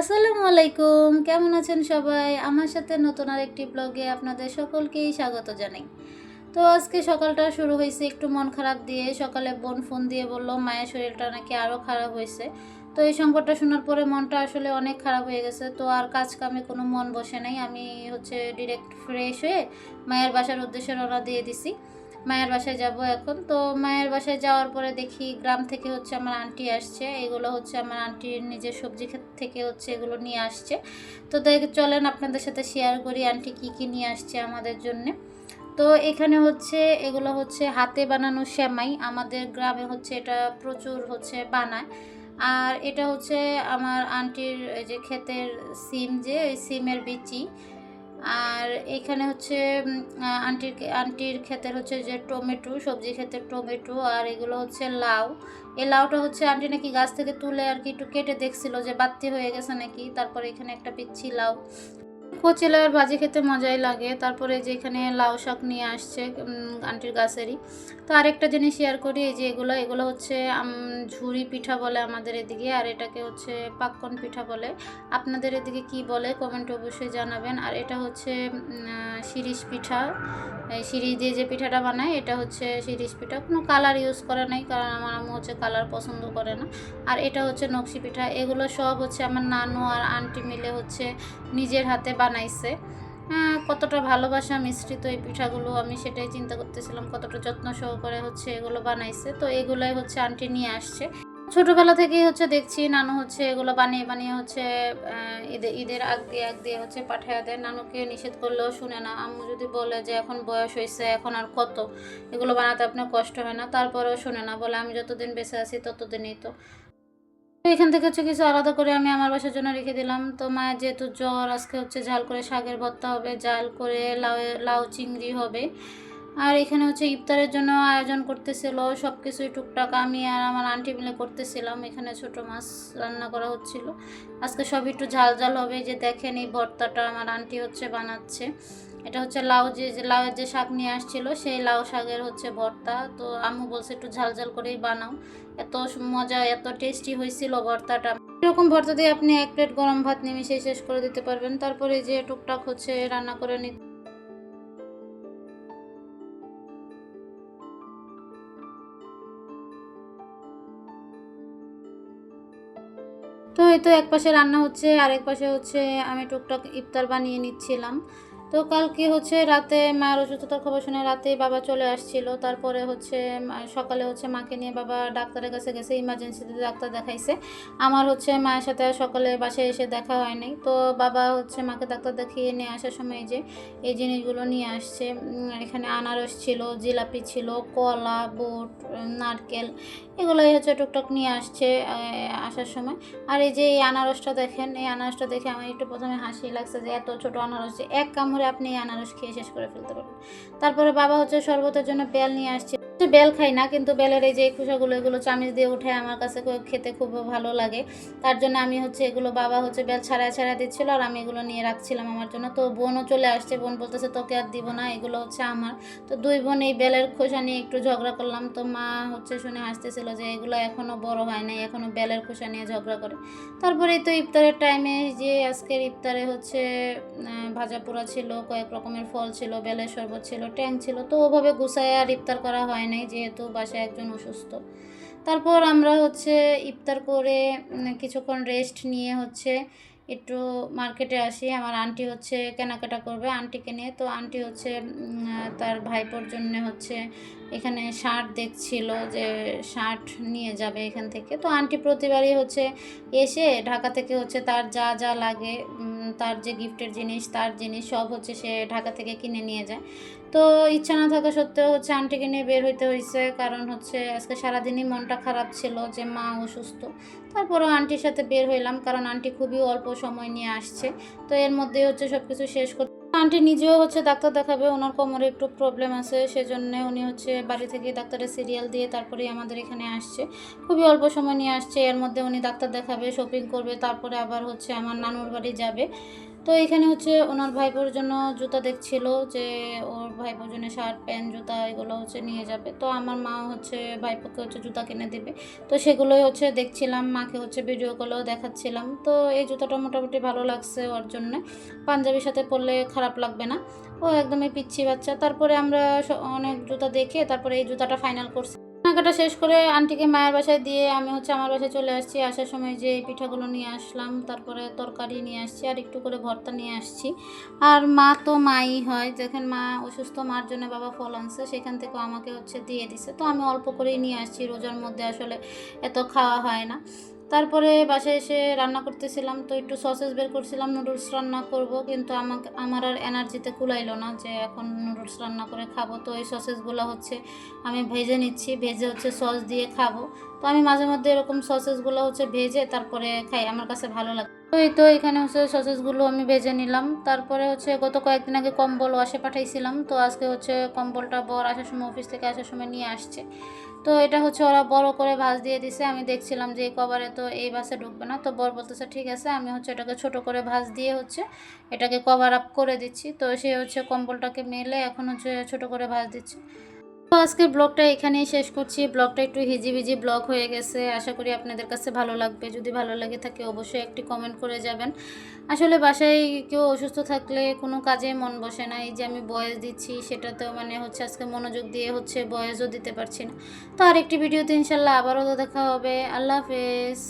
আসসালামু আলাইকুম। কেমন আছেন সবাই? আমার সাথে নতুন আর একটি ব্লগে আপনাদের সকলকেই স্বাগত জানাই। তো আজকে সকালটা শুরু হয়েছে একটু মন খারাপ দিয়ে। সকালে বোন ফোন দিয়ে বলল, মায়ের শরীরটা নাকি আরও খারাপ হয়েছে। তো এই সংবাদটা শোনার পরে মনটা আসলে অনেক খারাপ হয়ে গেছে। তো আর কাজ কামে কোনো মন বসে নাই। আমি হচ্ছে ডিরেক্ট ফ্রেশ হয়ে মায়ের বাসার উদ্দেশ্যে রওনা দিয়ে দিছি। মায়ের বাসায় যাব এখন। তো মায়ের বাসায় যাওয়ার পরে দেখি গ্রাম থেকে হচ্ছে আমার আন্টি আসছে। এগুলো হচ্ছে আমার আন্টির নিজের সবজি ক্ষেত থেকে হচ্ছে এগুলো নিয়ে আসছে। তো দেখ, চলেন আপনাদের সাথে শেয়ার করি আন্টি কি কি নিয়ে আসছে আমাদের জন্যে। তো এখানে হচ্ছে, এগুলো হচ্ছে হাতে বানানো শ্যামাই আমাদের গ্রামে হচ্ছে এটা প্রচুর হচ্ছে বানায়। আর এটা হচ্ছে আমার আন্টির যে ক্ষেতের সিম যে ওই সিমের বিচি। আর এখানে হচ্ছে আন্টির আন্টির ক্ষেতের হচ্ছে যে টমেটো সবজি ক্ষেতের টমেটো আর এগুলো হচ্ছে লাউ। এই লাউটা হচ্ছে আন্টি নাকি গাছ থেকে তুলে আর কি একটু কেটে দেখছিল যে বাত্তি হয়ে গেছে নাকি। তারপরে এখানে একটা পিচ্ছি লাউ। কচি লাউয়ের ভাজি খেতে মজাই লাগে। তারপরে যে এখানে লাউ শাক নিয়ে আসছে আন্টির গাছেরই। তো আরেকটা জিনিস শেয়ার করি, এই যে এগুলো এগুলো হচ্ছে ঝুরি পিঠা বলে আমাদের এদিকে, আর এটাকে হচ্ছে পাক্কন পিঠা বলে। আপনাদের এদিকে কি বলে কমেন্ট অবশ্যই জানাবেন। আর এটা হচ্ছে শিরিষ পিঠা। এই শিরিষ দিয়ে যে পিঠাটা বানায়, এটা হচ্ছে শিরিষ পিঠা। কোনো কালার ইউজ করে নাই, কারণ আমার আম্মু হচ্ছে কালার পছন্দ করে না। আর এটা হচ্ছে নকশি পিঠা। এগুলো সব হচ্ছে আমার নানু আর আন্টি মিলে হচ্ছে নিজের হাতে বানাইছে। কতটা ভালোবাসা মিশ্রিত এই পিঠাগুলো আমি সেটাই চিন্তা করতেছিলাম, কতটা যত্ন সহকারে হচ্ছে এগুলো বানাইছে। তো এগুলোই হচ্ছে আন্টি নিয়ে আসছে। ছোটবেলা থেকেই হচ্ছে দেখছি নানু হচ্ছে এগুলো বানিয়ে বানিয়ে হচ্ছে ঈদে, ঈদের আগ দিয়ে আগ দিয়ে হচ্ছে পাঠায় দেয়। নানুকে নিষেধ করলেও শুনে না। আম্মু যদি বলে যে এখন বয়স হয়েছে, এখন আর কত? এগুলো বানাতে আপনার কষ্ট হয় না। তারপরেও শুনে না। বলে, আমি যতদিন বেঁচে আছি, ততদিনই তো। এখান থেকে হচ্ছে কিছু আলাদা করে আমি আমার বাসার জন্য রেখে দিলাম। তো মায়ের যেহেতু জ্বর, আজকে হচ্ছে ঝাল করে শাকের ভর্তা হবে জাল করে লাউ লাউ চিংড়ি হবে। আর এখানে হচ্ছে ইফতারের জন্য আয়োজন করতেছিল সব কিছুই টুকটাক। আমি আর আমার আন্টি মিলে করতেছিলাম, এখানে ছোট মাছ রান্না করা হচ্ছিল। আজকে সব একটু ঝাল ঝাল হবে যে দেখেন এই ভর্তাটা আমার আন্টি হচ্ছে বানাচ্ছে। এটা হচ্ছে লাউ যে লাউয়ের যে শাক নিয়ে আসছিল, সেই লাউ শাকের হচ্ছে ভর্তা। তো আম্মু বলছে একটু ঝাল ঝাল করেই বানাও। এত মজা, এত টেস্টি হয়েছিল ভর্তাটা। এরকম ভর্তা দিয়ে আপনি এক প্লেট গরম ভাত নিমিশে শেষ করে দিতে পারবেন। তারপরে যে টুকটাক হচ্ছে রান্না করে নিতে তো এই তো এক পাশে রান্না হচ্ছে, আরেক পাশে হচ্ছে আমি টুকটাক ইফতার বানিয়ে নিচ্ছিলাম। তো কালকে হচ্ছে রাতে মায়ের অসুস্থতার খবর শুনে রাতে বাবা চলে আসছিল। তারপরে হচ্ছে সকালে হচ্ছে মাকে নিয়ে বাবা ডাক্তারের কাছে গেছে ইমার্জেন্সিতে ডাক্তার দেখাইছে। আমার হচ্ছে মায়ের সাথে সকালে বাসায় এসে দেখা হয়নি। তো বাবা হচ্ছে মাকে ডাক্তার দেখিয়ে নিয়ে আসার সময় যে, এই জিনিসগুলো নিয়ে আসছে। এখানে আনারস ছিল, জিলাপি ছিল, কলা, বুট নারকেল এগুলোই হচ্ছে টুকটাক নিয়ে আসছে আসার সময়। আর এই যে এই আনারসটা দেখেন, এই আনারসটা দেখে আমার একটু প্রথমে হাসি লাগছে যে এত ছোট আনারস যে এক কামড়ে আপনি এই আনারস খেয়ে শেষ করে ফেলতে পারবেন। তারপরে বাবা হচ্ছে শরবতের জন্য বেল নিয়ে আসছে। হচ্ছে বেল খাই না, কিন্তু বেলের এই যে খোসাগুলো, এগুলো চামিচ দিয়ে উঠে আমার কাছে খেতে খুব ভালো লাগে। তার জন্য আমি হচ্ছে এগুলো বাবা হচ্ছে বেল ছাড়ায় ছাড়া দিচ্ছিল আর আমি এগুলো নিয়ে রাখছিলাম আমার জন্য। তো বোনও চলে আসছে, বোন বলতেছে, তোকে আর দিব না, এগুলো হচ্ছে আমার। তো দুই বোন এই বেলের খোসা নিয়ে একটু ঝগড়া করলাম। তো মা হচ্ছে শুনে হাসতেছিল যে এগুলো এখনও বড় হয় নাই, এখনও বেলের খোসা নিয়ে ঝগড়া করে। তারপরে তো ইফতারের টাইমে যে আজকের ইফতারে হচ্ছে ভাজা পোড়া ছিল, কয়েক রকমের ফল ছিল, বেলের শরবত ছিল, ট্যাং ছিল। তো ওভাবে গুছায় আর ইফতার করা হয় নাই যেহেতু বাসায় একজন অসুস্থ। তারপর আমরা হচ্ছে ইফতার করে কিছুক্ষণ রেস্ট নিয়ে হচ্ছে একটু মার্কেটে আসি। আমার আন্টি হচ্ছে কেনাকাটা করবে, আন্টিকে নিয়ে। তো আন্টি হচ্ছে তার ভাইপোর জন্য হচ্ছে এখানে শার্ট দেখছিল যে শার্ট নিয়ে যাবে এখান থেকে। তো আন্টি প্রতিবারই হচ্ছে এসে ঢাকা থেকে হচ্ছে তার যা যা লাগে তার যে গিফটের জিনিস, তার জিনিস সব হচ্ছে সে ঢাকা থেকে কিনে নিয়ে যায়। তো ইচ্ছা না থাকা সত্ত্বেও হচ্ছে আন্টিকে নিয়ে বের হইতে হয়েছে কারণ হচ্ছে আজকে সারাদিনই মনটা খারাপ ছিল যে মা অসুস্থ। তারপরও আন্টির সাথে বের হইলাম। কারণ আন্টি খুবই অল্প সময় নিয়ে আসছে। তো এর মধ্যে হচ্ছে সব কিছু শেষ করতে আন্টি নিজেও হচ্ছে ডাক্তার দেখাবে, ওনার কোমরে একটু প্রবলেম আছে, সেজন্য উনি হচ্ছে বাড়ি থেকে ডাক্তারের সিরিয়াল দিয়ে তারপরে আমাদের এখানে আসছে। খুবই অল্প সময় নিয়ে আসছে, এর মধ্যে উনি ডাক্তার দেখাবে শপিং করবে, তারপরে আবার হচ্ছে আমার নানুর বাড়ি যাবে। তো এখানে হচ্ছে ওনার ভাইপোর জন্য জুতা দেখছিল যে ওর ভাইপোর জন্য শার্ট, প্যান্ট, জুতা এগুলো হচ্ছে নিয়ে যাবে। তো আমার মা হচ্ছে ভাইপোকে হচ্ছে জুতা কিনে দেবে। তো সেগুলোই হচ্ছে দেখছিলাম, মাকে হচ্ছে ভিডিও কলেও দেখাচ্ছিলাম। তো এই জুতাটা মোটামুটি ভালো লাগছে ওর জন্য। পাঞ্জাবির সাথে পরলে খারাপ লাগবে না। ও একদমই পিচ্ছি বাচ্চা। তারপরে আমরা অনেক জুতা দেখে তারপরে এই জুতাটা ফাইনাল করছি। কেনাকাটা শেষ করে আন্টিকে মায়ের বাসায় দিয়ে আমি হচ্ছে আমার বাসায় চলে আসছি। আসার সময় যে পিঠাগুলো নিয়ে আসলাম, তারপরে তরকারি নিয়ে আসছি আর একটু করে ভর্তা নিয়ে আসছি। আর মা তো মাই হয় যেখানে মা অসুস্থ, মার জন্য বাবা ফল আনছে, সেখান থেকে আমাকে হচ্ছে দিয়ে দিছে। তো আমি অল্প করেই নিয়ে আসছি, রোজার মধ্যে আসলে এত খাওয়া হয় না। তারপরে বাসায় এসে রান্না করতেছিলাম, তো একটু সসেস বের করছিলাম, নুডলস রান্না করব, কিন্তু আমাকে, আমার আর এনার্জিতে কুলাইলো না যে এখন নুডলস রান্না করে খাব। তো এই সসেসগুলো হচ্ছে আমি ভেজে নিচ্ছি, ভেজে হচ্ছে সস দিয়ে খাব। তো আমি মাঝে মধ্যে এরকম সসেসগুলো হচ্ছে ভেজে তারপরে খাই, আমার কাছে ভালো লাগে। তো এই তো এখানে হচ্ছে সসেসগুলো আমি ভেজে নিলাম। তারপরে হচ্ছে গত কয়েকদিন আগে কম্বল ওয়াশে পাঠাইছিলাম। তো আজকে হচ্ছে কম্বলটা বর আসার সময় অফিস থেকে আসার সময় নিয়ে আসছে। তো এটা হচ্ছে ওরা বড় করে ভাঁজ দিয়ে দিছে। আমি দেখছিলাম যে এই কভারে তো এই বাসে ঢুকবে না। তো বর বলতেছে, ঠিক আছে, আমি হচ্ছে এটাকে ছোট করে ভাঁজ দিয়ে হচ্ছে এটাকে কভার আপ করে দিচ্ছি। তো সে হচ্ছে কম্বলটাকে মেলে এখন হচ্ছে ছোট করে ভাঁজ দিচ্ছে। তো আজকের ব্লগটা এখানেই শেষ করছি। ব্লগটা একটু হিজিবিজি ব্লগ হয়ে গেছে। আশা করি আপনাদের কাছে ভালো লাগবে। যদি ভালো লাগে থাকে অবশ্যই একটি কমেন্ট করে যাবেন। আসলে বাসায় কেউ অসুস্থ থাকলে কোনো কাজে মন বসে না। এই যে আমি বয়স দিচ্ছি, সেটাতেও মানে হচ্ছে আজকে মনোযোগ দিয়ে হচ্ছে বয়সও দিতে পারছি না। তো আরেকটি ভিডিওতে ইনশাল্লাহ আবারও দেখা হবে। আল্লাহ হাফেজ।